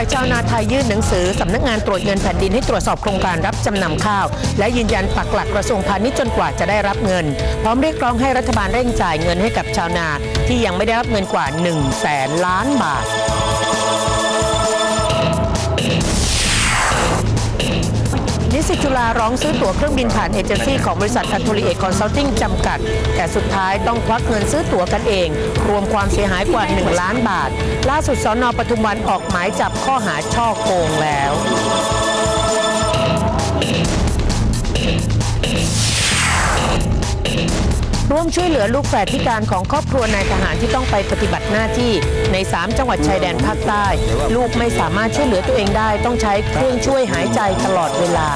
ายชาวนาไทยยื่นหนังสือสำนักงานตรวจเงินแผ่นดินให้ตรวจสอบโครงการรับจำนำข้าว และยืนยันปักหลักกระทรวงพาณิชย์จนกว่าจะได้รับเงิน พร้อมเรียกร้องให้รัฐบาลเร่งจ่ายเงินให้กับชาวนาที่ยังไม่ได้รับเงินกว่า1แสนล้านบาท นิสิตจุฬาร้องซื้อตั๋วเครื่องบินผ่านเอเจนซี่ของบริษัทอั t ท l เอกคอนซัลทิงจำกัด แต่สุดท้ายต้องควักเงินซื้อตั๋วกันเอง รวมความเสียหายกว่า 1 ล้านบาท ล่าสุดสนปทุมวันออกหมายจับข้อหาช่อโกงแล้ว ร่วมช่วยเหลือลูกแฝดพิการของครอบครัวนายทหารที่ต้องไปปฏิบัติหน้าที่ใน 3 จังหวัดชายแดนภาคใต้ ลูกไม่สามารถช่วยเหลือตัวเองได้ ต้องใช้เครื่องช่วยหายใจตลอดเวลา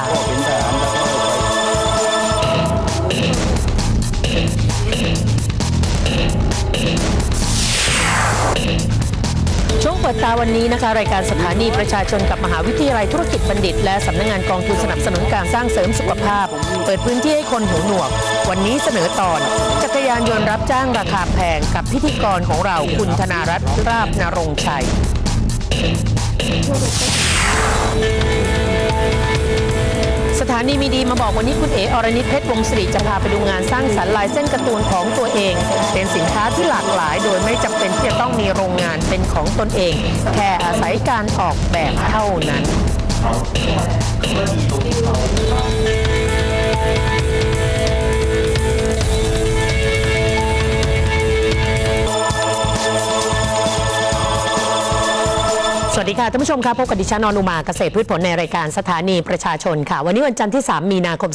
ช่วงเปิดตาวันนี้นะคะรายการสถานีประชาชนกับมหาวิทยาลัยธุรกิจบัณฑิต และสำนักงานกองทุนสนับสนุนการสร้างเสริมสุขภาพ เปิดพื้นที่ให้คนหูหนวก วันนี้เสนอตอน จักรยานยนต์รับจ้างราคาแพงกับพิธีกรของเราคุณธนารัตน์ราบนรงชัย ถานีมีดีมาบอกวันนี้คุณเอ๋อรณิตเพชรวงศรีจะพาไปดูงานสร้างสรรค์ลายเส้นการ์ตูนของตัวเอง เป็นสินค้าที่หลากหลาย โดยไม่จำเป็นที่จะต้องมีโรงงานเป็นของตนเอง แค่อาศัยการออกแบบเท่านั้น สวัสดีค่ะท่านผู้ชมค่ะพบกับดิฉันนอนุมาเกษตรพืชผลในรายการสถานีประชาชนค่ะ วันนี้วันจันทร์ที่ 3 มีนาคม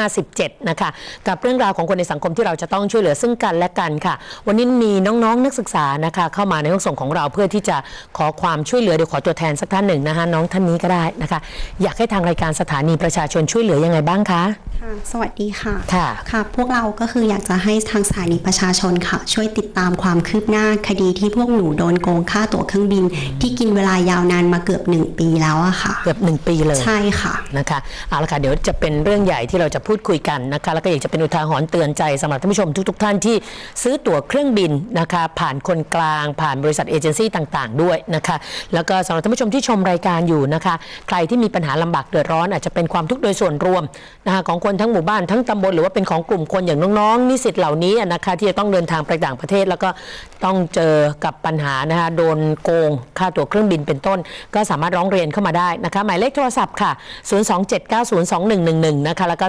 2557 นะคะ กับเรื่องราวของคนในสังคมที่เราจะต้องช่วยเหลือซึ่งกันและกันค่ะ วันนี้มีน้องๆนักศึกษานะคะ เข้ามาในห้องส่งของเราเพื่อที่จะขอความช่วยเหลือเดี๋ยวขอตัวแทนสักท่านหนึ่งนะคะน้องท่านนี้ก็ได้นะคะ อยากให้ทางรายการสถานีประชาชนช่วยเหลือยังไงบ้างคะค่ะสวัสดีค่ะค่ะค่ะ พวกเราก็คืออยากจะให้ทางสถานีประชาชนค่ะ ช่วยติดตามความคืบหน้าคดีที่พวกหนูโดนโกงค่าตั๋วเครื่องบินที่กินเวลายาวนานมาเกือบหนึ่งปีแล้วอะค่ะ เกือบหนึ่งปีเลย ใช่ค่ะนะคะเอาละค่ะเดี๋ยวจะเป็นเรื่องใหญ่ที่เราจะพูดคุยกันนะคะแล้วก็อยากจะเป็นอุทาหรณ์เตือนใจสำหรับท่านผู้ชมทุก ๆ ท่านที่ซื้อตั๋วเครื่องบินนะคะผ่านคนกลาง ผ่านบริษัทเอเจนซี่ต่างๆ ด้วยนะคะแล้วก็สำหรับท่านผู้ชมที่ชมรายการอยู่นะคะใครที่มีปัญหาลำบากเดือดร้อนอาจจะเป็นความทุกข์โดยส่วนรวมนะคะของคนทั้งหมู่บ้านทั้งตำบลหรือว่าเป็นของกลุ่มคนอย่างน้องๆนิสิตเหล่านี้นะคะที่จะต้องเดินทางไปต่างประเทศแล้วก็ต้องเจอกับปัญหานะคะโดนโกงค่าตั๋วเครื่องบินเป็นต้น ก็สามารถร้องเรียนเข้ามาได้นะคะ หมายเลขโทรศัพท์ค่ะ 027902111 นะคะ แล้วก็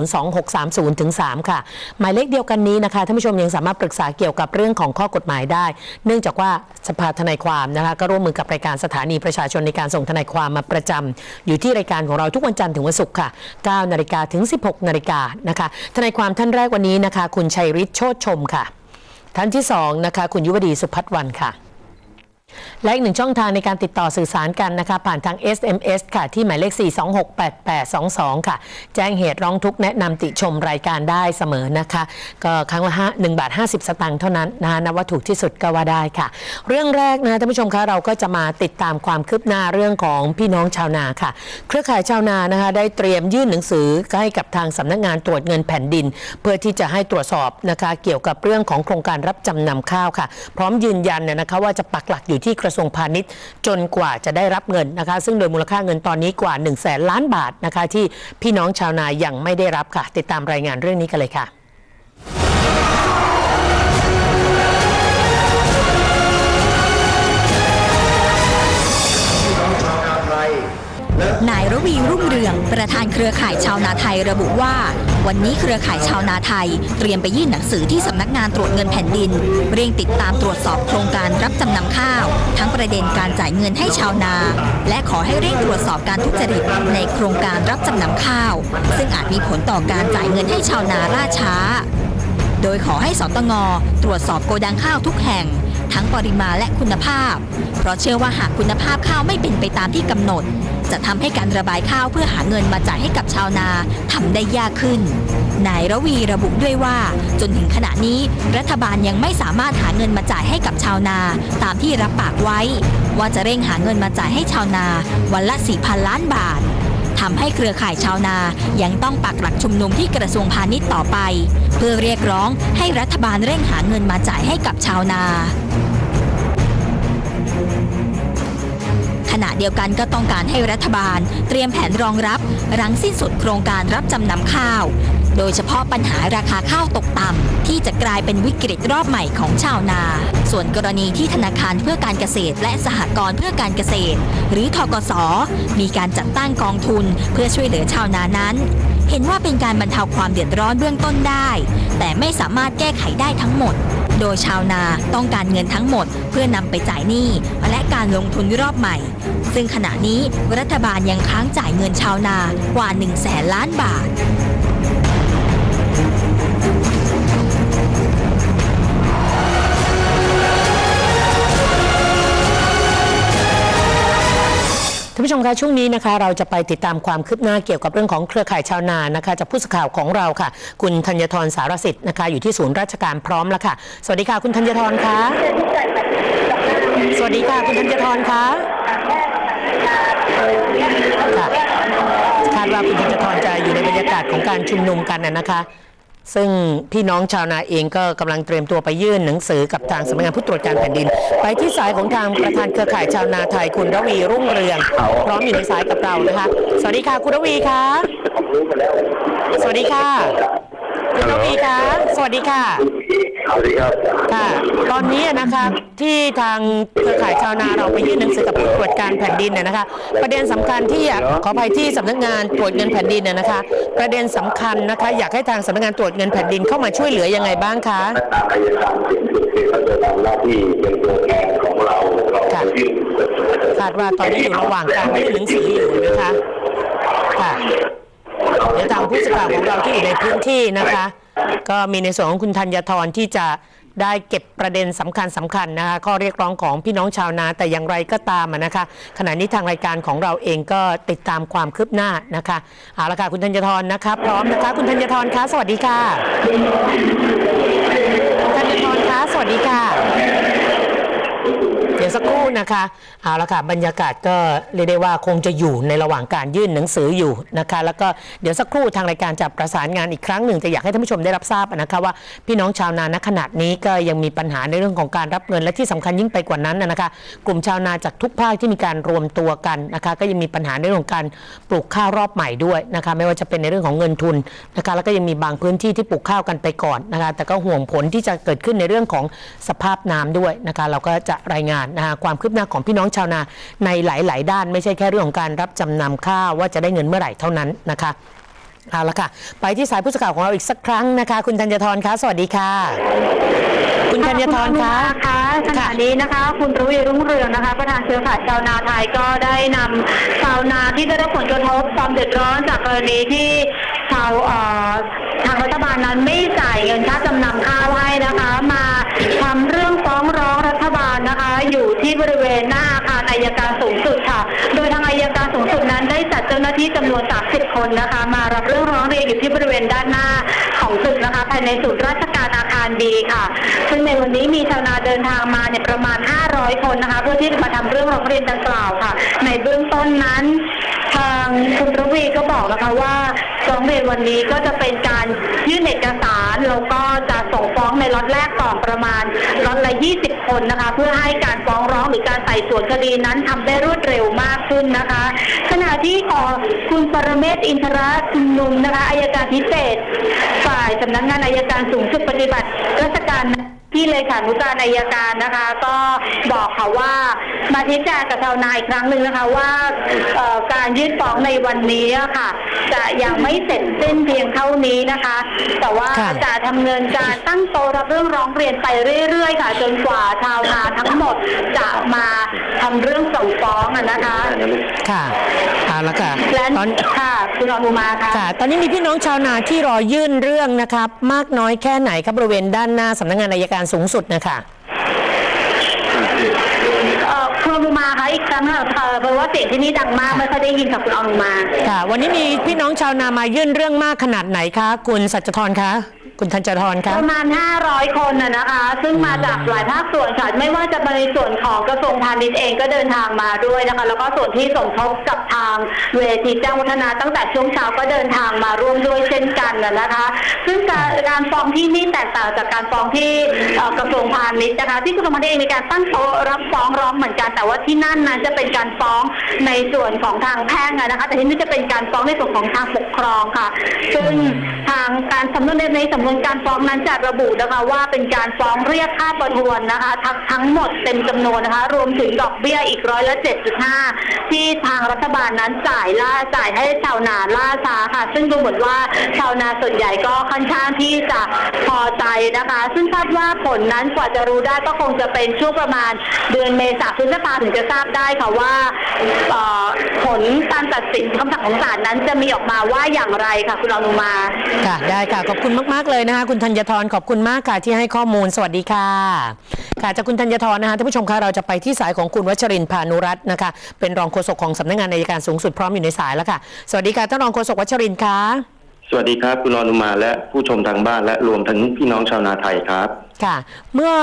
027902630ถึง3ค่ะ หมายเลขเดียวกันนี้นะคะท่านผู้ชมยังสามารถปรึกษาเกี่ยวกับเรื่องของข้อกฎหมายได้ เนื่องจากว่าสภาทนายความนะคะก็ร่วมมือกับรายการสถานีประชาชนในการส่งทนายความมาประจำอยู่ที่รายการของเราทุกวันจันทร์ถึงวันศุกร์ค่ะ9นาฬิกาถึง 16นาฬิกานะคะทนายความท่านแรกวันนี้นะคะ คุณชัยฤทธิ์โชติชมค่ะ ท่านที่สองนะคะ คุณยุวดีสุพัฒน์วันค่ะ และอีกหนึ่งช่องทางในการติดต่อสื่อสารกันนะคะผ่านทาง SMS ค่ะ ที่หมายเลข 4268822 ค่ะ แจ้งเหตุร้องทุกข์แนะนำติชมรายการได้เสมอนะคะ ก็ครั้งละ1บาท 50 สตางค์เท่านั้นนะคะนับว่าถูกที่สุดก็ว่าได้ค่ะ เรื่องแรกนะท่านผู้ชมคะเราก็จะมาติดตามความคืบหน้าเรื่องของพี่น้องชาวนาค่ะ เครือข่ายชาวนานะคะได้เตรียมยื่นหนังสือให้กับทางสำนักงานตรวจเงินแผ่นดิน เพื่อที่จะให้ตรวจสอบนะคะเกี่ยวกับเรื่องของโครงการรับจำนำข้าวค่ะ พร้อมยืนยันเนี่ยนะคะว่าจะปักหลักอยู่ที่กระทรวงพาณิชย์ จนกว่าจะได้รับเงินนะคะ ซึ่งโดยมูลค่าเงินตอนนี้กว่า1นึ่งแสนล้านบาทนะคะ ที่พี่น้องชาวนายังไม่ได้รับค่ะ ติดตามรายงานเรื่องนี้กันเลยค่ะายระวีรุ่งเรือง ประธานเครือข่ายชาวนาไทยระบุว่า วันนี้เครือข่ายชาวนาไทย เตรียมไปยื่นหนังสือที่สำนักงานตรวจเงินแผ่นดิน เร่งติดตามตรวจสอบโครงการรับจำนำข้าว ทั้งประเด็นการจ่ายเงินให้ชาวนา และขอให้เร่งตรวจสอบการทุจริตในโครงการรับจำนำข้าว ซึ่งอาจมีผลต่อการจ่ายเงินให้ชาวนาล่าช้า โดยขอให้สตงตรวจสอบโกดังข้าวทุกแห่งทั้งปริมาณและคุณภาพ เพราะเชื่อว่าหากคุณภาพข้าวไม่เป็นไปตามที่กำหนด จะทำให้การระบายข้าวเพื่อหาเงินมาจ่ายให้กับชาวนาทำได้ยากขึ้น นายระวีระบุด้วยว่า จนถึงขณะนี้รัฐบาลยังไม่สามารถหาเงินมาจ่ายให้กับชาวนาตามที่รับปากไว้ ว่าจะเร่งหาเงินมาจ่ายให้ชาวนาวันละ 4,000 ล้านบาททำให้เครือข่ายชาวนายังต้องปักหลักชุมนุมที่กระทรวงพาณิชย์ต่อไป เพื่อเรียกร้องให้รัฐบาลเร่งหาเงินมาจ่ายให้กับชาวนา ขณะเดียวกันก็ต้องการให้รัฐบาล เตรียมแผนรองรับหลังสิ้นสุดโครงการรับจำนำข้าว โดยเฉพาะปัญหาราคาข้าวตกต่ำที่จะกลายเป็นวิกฤตรอบใหม่ของชาวนา ส่วนกรณีที่ธนาคารเพื่อการเกษตร และสหกรณ์เพื่อการเกษตร หรือทกส มีการจัดตั้งกองทุนเพื่อช่วยเหลือชาวนานั้น เห็นว่าเป็นการบรรเทาความเดือดร้อนเบื้องต้นได้ แต่ไม่สามารถแก้ไขได้ทั้งหมด โดยชาวนาต้องการเงินทั้งหมดเพื่อนำไปจ่ายหนี้และการลงทุนรอบใหม่ ซึ่งขณะนี้รัฐบาลยังค้างจ่ายเงินชาวนากว่า1แสนล้านบาท มคะช่วงนี้นะคะเราจะไปติดตามความคืบหน้าเกี่ยวกับเรื่องของเครือข่ายชาวนานะคะจากผู้สื่อข่าวของเราค่ะ คุณธัญทรสารสิทธิ์นะคะอยู่ที่ศูนย์ราชการพร้อมแล้วค่ะ สวัสดีค่ะคุณธัญทรคะสวัสดีค่ะคุณธัญทรคะค่ะคาดว่าคุณธัญทรจะอยู่ในบรรยากาศของการชุมนุมกันนะคะ ซึ่งพี่น้องชาวนาเองก็กำลังเตรียมตัวไปยื่นหนังสือกับทางสำนักงานผู้ตรวจการแผ่นดิน ไปที่สายของทางประธานเครือข่ายชาวนาไทยคุณระวีรุ่งเรือง พร้อมอยู่ในสายกับเรานะคะ สวัสดีค่ะคุณระวีคะสวัสดีค่ะ คุณระวีคะสวัสดีค่ะ สวัสดีครับค่ะ ตอนนี้นะคะที่ทางเครือข่ายชาวนาเราไปยื่นหนังสือกับผู้ตรวจการแผ่นดินเนี่ยนะคะ ประเด็นสำคัญที่อยากขออภัยที่สำนักงานตรวจเงินแผ่นดินเนี่ยนะคะ ประเด็นสำคัญนะคะ อยากให้ทางสำนักงานตรวจเงินแผ่นดินเข้ามาช่วยเหลือยังไงบ้างคะทางอายการเสียงสุดคือเขาจะทำหน้าที่เป็นตัวแทนของเราเราค่ะ ไปยื่นคาดว่าตอนนี้อยู่ระหว่างการยื่นหนังสืออยู่นะคะ ค่ะ เดี๋ยวทางผู้สื่อข่าวของเราที่อยู่ในพื้นที่นะคะ ก็มีในส่วนของคุณธัญทรที่จะได้เก็บประเด็นสำคัญสำคัญนะคะข้อเรียกร้องของพี่น้องชาวนาแต่อย่างไรก็ตามอะนะคะ ขณะนี้ทางรายการของเราเองก็ติดตามความคืบหน้านะคะเอาละค่ะคุณธัญทรนะคะพร้อมนะคะ คุณธัญทรคะสวัสดีค่ะธัญทรคะสวัสดีค่ะ สักครู่นะคะเอาละค่ะบรรยากาศก็เรียกได้ว่าคงจะอยู่ในระหว่างการยื่นหนังสืออยู่นะคะ แล้วก็เดี๋ยวสักครู่ทางรายการจะประสานงานอีกครั้งหนึ่งแต่อยากให้ท่านผู้ชมได้รับทราบนะคะว่าพี่น้องชาวนาณขนาดนี้ก็ยังมีปัญหาในเรื่องของการรับเงินและที่สำคัญยิ่งไปกว่านั้นนะคะ กลุ่มชาวนาจากทุกภาคที่มีการรวมตัวกันนะคะ ก็ยังมีปัญหาในเรื่องของการปลูกข้าวรอบใหม่ด้วยนะคะไม่ว่าจะเป็นในเรื่องของเงินทุนนะคะแล้วก็ยังมีบางพื้นที่ที่ปลูกข้าวกันไปก่อนนะคะแต่ก็ห่วงผลที่จะเกิดขึ้นในเรื่องของสภาพน้ำด้วยนะคะ เราก็จะรายงานนะคะความคืบหน้าของพี่น้องชาวนาในหลาย ๆ ด้าน ไม่ใช่แค่เรื่องของการรับจำนำข้าวว่าจะได้เงินเมื่อไหร่เท่านั้นนะคะเอาละค่ะ ไปที่สายผู้สื่อข่าวของเราอีกสักครั้งนะคะ คุณธัญทรคะสวัสดีค่ะ คุณธัญทรคะค่ะขณะนี้นะคะ คุณระวีรุ่งเรืองนะคะ ประธานเครือข่ายชาวนาไทยก็ได้นำชาวนาที่ได้รับผลกระทบความเดือดร้อนจากกรณีที่ชาวเอ่อทางรัฐบาลนั้นไม่จ่ายเงินค่าจำนำข้าวให้นะคะมาทำเรื่องฟ้องร้องรัฐบาลนะคะ อยู่ที่ บริเวณหน้าอาคารอายการสูงสุดค่ะ โดยทางอายการสูงสุดนั้นได้จัดเจ้าหน้าที่จำนวน 30 คนนะคะ มารับเรื่องร้องเรียนอยู่ที่บริเวณด้านหน้าของตึกนะคะภายในศูนย์ราชการอาคารดีค่ะ ซึ่งในวันนี้มีชาวนาเดินทางมาเนี่ยประมาณ 500 คนนะคะ เพื่อที่จะมาทำเรื่องร้องเรียนดังกล่าวค่ะ ในเบื้องต้นนั้นทางคุณระวีก็บอกนะคะว่าร้องเรียนวันนี้ก็จะเป็นการยื่นเอกสารแล้วก็จะส่งฟ้องในล็อตแรกก่อนประมาณล็อตละ 20 คนนะคะ เพื่อให้การฟ้องร้องหรือการไต่สวนคดีนั้นทำได้รวดเร็วมากขึ้นนะคะ ขณะที่ขอคุณปรเมศอินทรชุมนุมนะคะอายการพิเศษ ฝ่ายสำนักงานอายการสูงสุดปฏิบัติราชการ ที่เลขานุการอายการนะคะ ก็บอกค่ะว่ามาชี้แจงกับชาวนาอีกครั้งหนึ่งนะคะว่าเอ่อการยื่นฟ้องในวันนี้อะค่ะ จะยังไม่เสร็จสิ้นเพียงเท่านี้นะคะ แต่ว่าค่ะจะดำเนินการตั้งโต๊ะรับเรื่องร้องเรียนไปเรื่อย ๆ ค่ะ จนกว่าชาวนาทั้งหมดจะมาทำเรื่องส่งฟ้องอะนะคะ ค่ะเอาละค่ะและตอนค่ะคุณอนุมาค่ะค่ะ ตอนนี้มีพี่น้องชาวนาที่รอยื่นเรื่องนะครับ มากน้อยแค่ไหนครับบริเวณด้านหน้าสำนักงานอายการสูงสุดนะคะเอ่อคุณอนุมาคะอีกครั้งค่ะเอ่อเพราะว่าเสียงที่นี่ดังมากไม่ค่อยได้ยินค่ะคุณอนุมา ค่ะ วันนี้มีพี่น้องชาวนามายื่นเรื่องมากขนาดไหนคะ คุณสัจธรคะ คุณธัญทรคะประมาณ 500 คนนะนะคะ ซึ่งมาจากหลายภาคส่วนค่ะ ไม่ว่าจะในส่วนของกระทรวงพาณิชย์เองก็เดินทางมาด้วยนะคะ แล้วก็ส่วนที่สมทบกับทางเวทีแจ้งวัฒนาตั้งแต่ช่วงเช้าก็เดินทางมาร่วมด้วยเช่นกันนะนะคะ ซึ่งการการฟ้องที่นี่แตกต่างจากการฟ้องที่เอ่อกระทรวงพาณิชย์นะคะ ที่กระทรวงพาณิชย์เองมีการตั้งโต๊ะรับฟ้องร้องเหมือนกัน แต่ว่าว่าที่นั่นนั้นจะเป็นการฟ้องในส่วนของทางแพ่งอะนะคะ แต่ที่นี่จะเป็นการฟ้องในส่วนของทางปกครองค่ะ ซึ่งทางการสำนวนในสำนวนการฟ้องนั้นจะระบุนะคะ ว่าเป็นการฟ้องเรียกค่าประทวนนะคะ ทั้งทั้งหมดเต็มจำนวนนะคะ รวมถึงดอกเบี้ยอีกร้อยละเจ็ดจุดห้าที่ทางรัฐบาลนั้นจ่ายล่าจ่ายให้ชาวนาล่าช้าค่ะ ซึ่งดูเหมือนว่าชาวนาส่วนใหญ่ก็ค่อนข้างที่จะพอใจนะคะ ซึ่งคาดว่าผลนั้นกว่าจะรู้ได้ก็คงจะเป็นช่วงประมาณเดือนเมษาพฤษภาถึงจะทราบได้ค่ะว่าผลการตัดสินคำสั่งของศาลนั้นจะมีออกมาว่าอย่างไรค่ะ คุณอนุมาค่ะได้ค่ะ ขอบคุณมาก ๆ เลยนะคะคุณธัญทรขอบคุณมากค่ะที่ให้ข้อมูลสวัสดีค่ะ ค่ะจากคุณธัญทรนะคะท่านผู้ชมคะเราจะไปที่สายของคุณวัชรินทร์พานุรัตน์นะคะ เป็นรองโฆษกของสำนักงานอัยการสูงสุดพร้อมอยู่ในสายแล้วค่ะ สวัสดีค่ะท่านรองโฆษกวัชรินทร์ค่ะสวัสดีครับคุณอนุมาและผู้ชมทางบ้านและรวมทั้งพี่น้องชาวนาไทยครับ ค่ะ เมื่อ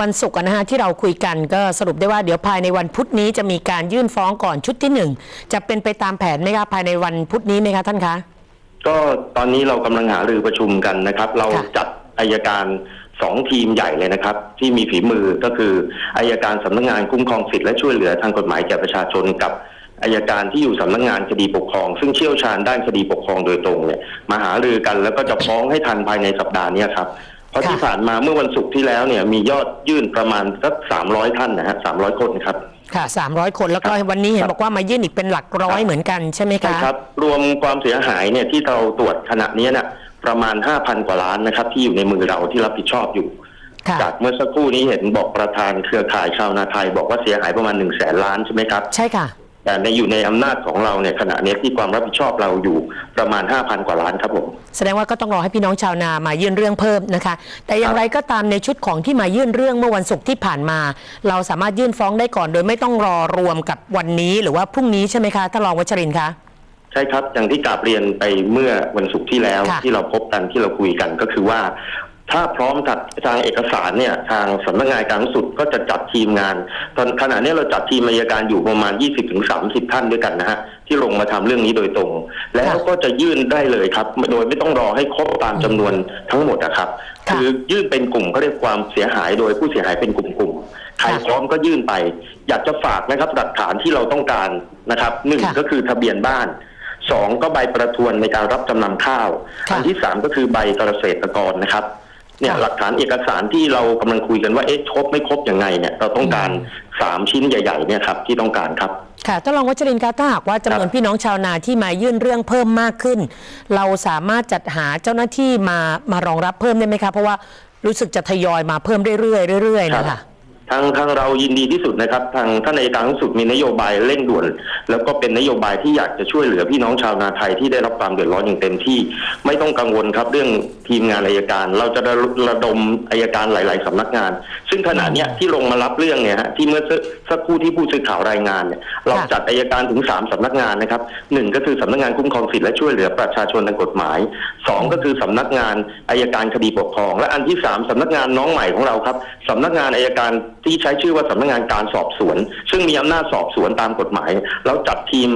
วันศุกร์อะนะฮะที่เราคุยกันก็สรุปได้ว่าเดี๋ยวภายในวันพุธนี้จะมีการยื่นฟ้องก่อนชุดที่หนึ่งจะเป็นไปตามแผนไหมคะภายในวันพุธนี้ไหมคะท่านคะ ก็ตอนนี้เรากำลังหารือประชุมกันนะครับ เราค่ะจัดอายการสองทีมใหญ่เลยนะครับ ที่มีฝีมือก็คืออายการสำนักงานคุ้มครองสิทธิและช่วยเหลือทางกฎหมายแก่ประชาชนกับอายการที่อยู่สำนักงานคดีปกครอง ซึ่งเชี่ยวชาญด้านคดีปกครองโดยตรงเนี่ยมาหารือกันแล้วก็จะฟ้องให้ทันภายในสัปดาห์เนี้ยครับเพราะค่ะที่ผ่านมาเมื่อวันศุกร์ที่แล้วเนี่ยมียอดยื่นประมาณสักสามร้อยท่านนะฮะสามร้อยคนครับ ค่ะ 300 คนแล้วก็ครับวันนี้เห็นครับบอกว่ามายื่นอีกเป็นหลักร้อยครับเหมือนกันใช่ไหมใช่คะครับ รวมความเสียหายเนี่ยที่เราตรวจขณะนี้น่ะประมาณ 5,000 กว่าล้านนะครับ ที่อยู่ในมือเราที่รับผิดชอบอยู่ค่ะจากเมื่อสักครู่นี้เห็นบอกประธานเครือข่ายชาวนาไทยบอกว่าเสียหายประมาณ1นึ่งแสนล้านใช่ไหมครับ ใช่ค่ะ แต่ในอยู่ในอำนาจของเราเนี่ยขณะนี้ที่ความรับผิดชอบเราอยู่ประมาณ 5,000 กว่าล้านครับผมแสดงว่าก็ต้องรอให้พี่น้องชาวนามายื่นเรื่องเพิ่มนะคะ แต่อย่างไรก็ตามในชุดของที่มายื่นเรื่องเมื่อวันศุกร์ที่ผ่านมา เราสามารถยื่นฟ้องได้ก่อน โดยไม่ต้องรอรวมกับวันนี้หรือว่าพรุ่งนี้ใช่ไหมคะท่านรองวัชรินทร์คะใช่ครับอย่างที่กราบเรียนไปเมื่อวันศุกร์ที่แล้วค่ะที่เราพบกันที่เราคุยกันก็คือว่า ถ้าพร้อมจัดทางเอกสารเนี่ยทางสำนักงานการสุดก็จะจัดทีมงานตอนขณะนี้เราจัดทีมอัยการอยู่ประมาณ 20-30 ท่านด้วยกันนะฮะที่ลงมาทำเรื่องนี้โดยตรง แล้วก็จะยื่นได้เลยครับ โดยไม่ต้องรอให้ครบตามจำนวนทั้งหมดนะครับค่ะคือยื่นเป็นกลุ่มเขาเรียกความเสียหายโดยผู้เสียหายเป็นกลุ่มๆใครค่ะพร้อมก็ยื่นไป อยากจะฝากนะครับหลักฐานที่เราต้องการนะครับหนึ่งค่ะก็คือทะเบียนบ้านสองก็ใบประทวนในการรับจำนำข้าวค่ะอันที่สามก็คือใบเกษตรกรนะครับ เนี่ยค่ะหลักฐานเอกสารที่เรากำลังคุยกันว่าเอ๊ะครบไม่ครบยังไงเนี่ยเราต้องการสามชิ้นใหญ่ๆเนี่ยครับที่ต้องการครับค่ะท่านรองวัชรินทร์คะถ้าหากว่าจำนวนครับพี่น้องชาวนาที่มายื่นเรื่องเพิ่มมากขึ้น เราสามารถจัดหาเจ้าหน้าที่มามารองรับเพิ่มได้ไหมคะเพราะว่ารู้สึกจะทยอยมาเพิ่มเรื่อยๆเรื่อยๆนะคะ ทางทางเรายินดีที่สุดนะครับ ทางท่านอัยการสูงสุดมีนโยบายเร่งด่วน แล้วก็เป็นนโยบายที่อยากจะช่วยเหลือพี่น้องชาวนาไทยที่ได้รับความเดือดร้อนอย่างเต็มที่ ไม่ต้องกังวลครับเรื่องทีมงานอายการ เราจะระดมอายการหลาย ๆสำนักงาน ซึ่งขณะเนี้ยที่ลงมารับเรื่องเนี่ยฮะที่เมื่อสักครู่ที่ผู้สื่อข่าวรายงานเนี่ยเราจัดอายการถึงสามสำนักงานนะครับหนึ่งก็คือสำนักงานคุ้มครองสิทธิและช่วยเหลือประชาชนทางกฎหมายสองก็คือสำนักงานอายการคดีปกครอง และอันที่สามสำนักงานน้องใหม่ของเราครับสำนักงานอายการที่ใช้ชื่อว่าสำนักงานการสอบสวน ซึ่งมีอำนาจสอบสวนตามกฎหมายเราจัดทีม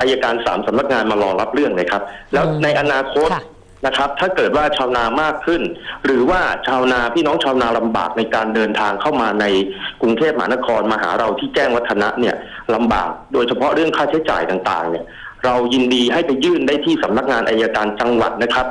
อายการสามสำนักงานมารอรับเรื่องเลยครับ แล้วอืมในอนาคตค่ะนะครับ ถ้าเกิดว่าชาวนามากขึ้น หรือว่าชาวนาพี่น้องชาวนาลำบากในการเดินทางเข้ามาในกรุงเทพมหานครมาหาเราที่แจ้งวัฒนะเนี่ยลำบาก โดยเฉพาะเรื่องค่าใช้จ่ายต่างๆ เนี่ย เรายินดีให้ไปยื่นได้ที่สำนักงานอายการจังหวัดนะครับ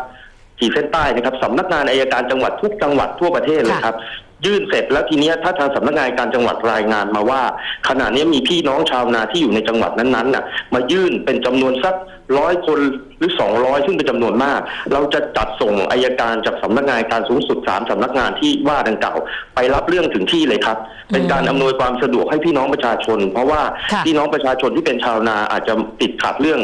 ขีดเส้นใต้นะครับสำนักงานอายการจังหวัดทุกจังหวัดทั่วประเทศเลยครับ ยื่นเสร็จแล้วทีเนี้ยถ้าทางสำนักงานการจังหวัดรายงานมาว่า ขณะนี้มีพี่น้องชาวนาที่อยู่ในจังหวัดนั้นๆน่ะ มายื่นเป็นจำนวนสักร้อยคนหรือสองร้อยซึ่งเป็นจำนวนมาก เราจะจัดส่งอายการจากสำนักงานการสูงสุดสามสำนักงานที่ว่าดังกล่าวไปรับเรื่องถึงที่เลยครับ เป็นการอำนวยความสะดวกให้พี่น้องประชาชน เพราะว่าค่ะพี่น้องประชาชนที่เป็นชาวนาอาจจะติดขัดเรื่อง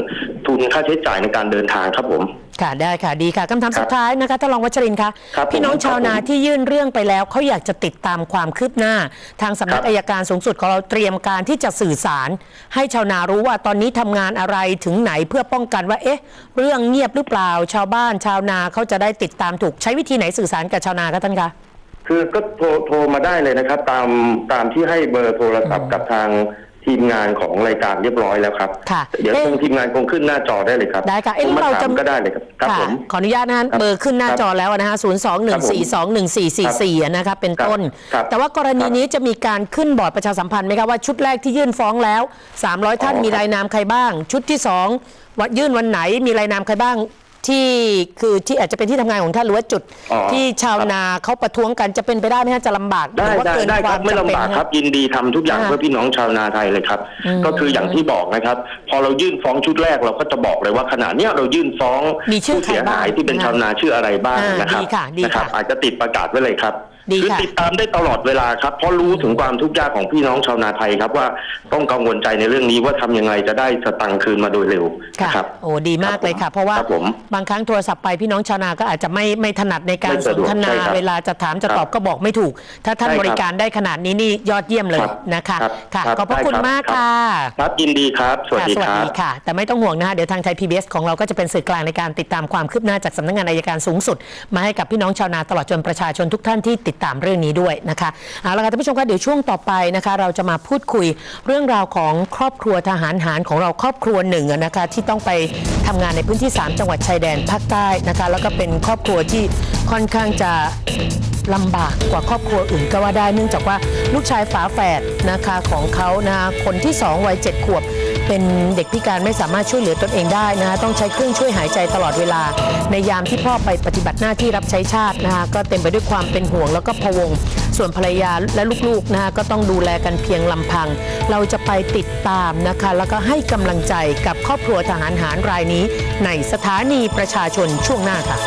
ทุนค่าใช้จ่ายในการเดินทางครับผม ค่ะได้ค่ะดีค่ะคำถามครับสุดท้ายนะคะท่านรองวัชรินทร์คะครับพี่น้องผมชาวนาครับผมที่ยื่นเรื่องไปแล้วเขาอยากจะติดตามความคืบหน้า ทางสำนักครับ อายการสูงสุดของเราเตรียมการที่จะสื่อสาร ให้ชาวนารู้ว่าตอนนี้ทำงานอะไรถึงไหนเพื่อป้องกันว่าเอ๊ะ เรื่องเงียบหรือเปล่าชาวบ้านชาวนาเขาจะได้ติดตามถูกใช้วิธีไหนสื่อสารกับชาวนาคะท่านคะ คือก็โทรโทรมาได้เลยนะครับ ตามตามที่ให้เบอร์โทรศัพท์กับทาง ทีมงานของรายการเรียบร้อยแล้วครับ ค่ะเดี๋ยวเอ๊ะ ทางทีมงานคงขึ้นหน้าจอได้เลยครับได้ค่ะเอ๊ะผมมาเราจะถามก็ได้เลยครับครับค่ะผม ขออนุญาตนะฮะครับเบอร์ขึ้นหน้าครับจอแล้วนะฮะ0 2 1 4 2 1 4 4 4นะคะเป็นต้น ครับแต่ว่ากรณีนี้จะมีการขึ้นบอร์ดประชาสัมพันธ์ไหมครับว่าชุดแรกที่ยื่นฟ้องแล้ว 300 ท่านอ๋อมีรายนามใครบ้าง ชุดที่ 2 วัดยื่นวันไหนมีรายนามใครบ้าง ที่คือที่อาจจะเป็นที่ทำงานของท่านหรือว่าจุดอ๋อ ที่ชาวนาเขาประท้วงกันจะเป็นไปได้ไหมฮะจะลำบากหได้รือว่าได้เกินได้คครัวาบมไม่จำเป็นลำบากนะครับยินดีทำทุกอย่างอ่าเพื่อพี่น้องชาวนาไทยเลยครับ อืมก็คืออย่างที่บอกนะครับ พอเรายื่นฟ้องชุดแรกเราก็จะบอกเลยว่าขณะเนี้ยเรายื่นฟ้องมีชื่อผู้เสียหายใครบ้างที่เป็นชาวนาชื่ออะไรบ้างอ่านนะครับดีค่ะดีนะครับค่ะอาจจะติดประกาศไว้เลยครับดี คือค่ะติดตามได้ตลอดเวลาครับ เพราะรู้ถึงความทุกข์ยากของพี่น้องชาวนาไทยครับว่าต้องกังวลใจในเรื่องนี้ว่าทำยังไงจะได้สตังค์คืนมาโดยเร็วค่ะนะครับโอ้ดีมากเลยค่ะ เพราะว่าครับผมบางครั้งโทรศัพท์ไปพี่น้องชาวนาก็อาจจะไม่ไม่ถนัดในการไม่สสะนดวกทนาใช่ครับเวลาจะถามจะตอบครับก็บอกไม่ถูก ถ้าท่านใช่ครับบริการได้ขนาดนี้นี่ยอดเยี่ยมเลยครับนะคะครับค่ะครับขอบพระได้คุณครับมากครับค่ะครับยินดีครับ สวัสค่ะดีสวัคสรับดีค่ะ แต่ไม่ต้องห่วงนะคะเดี๋ยวทางไทย PBS ของเราก็จะเป็นสื่อกลางในการติดตามความคืบหน้าจากสำนักงานอายการสูงสุด มาให้กับพี่น้องชาวนาตลอดจนประชาชนทุกท่านที่ติดตามเรื่องนี้ด้วยนะคะเอาละค่ะท่านผู้ชมคะเดี๋ยวช่วงต่อไปนะคะ เราจะมาพูดคุยเรื่องราวของครอบครัวทหารหารของเราครอบครัวหนึ่งนะคะที่ต้องไปทำงานในพื้นที่ 3 จังหวัดชายแดนภาคใต้นะคะแล้วก็เป็นครอบครัวที่ค่อนข้างจะ ลำบากกว่าครอบครัวอื่นก็ว่าได้เนื่องจากว่าลูกชายฝาแฝดนะคะของเขานะคะคนที่สองวัยเจ็ดขวบ เป็นเด็กพิการไม่สามารถช่วยเหลือตนเองได้นะคะต้องใช้เครื่องช่วยหายใจตลอดเวลา ในยามที่พ่อไปปฏิบัติหน้าที่รับใช้ชาตินะคะก็เต็มไปด้วยความเป็นห่วงแล้วก็พะวง ส่วนภรรยาและลูกๆนะคะก็ต้องดูแลกันเพียงลำพัง เราจะไปติดตามนะคะ แล้วก็ให้กำลังใจกับครอบครัวทหารหารรายนี้ ในสถานีประชาชนช่วงหน้าค่ะ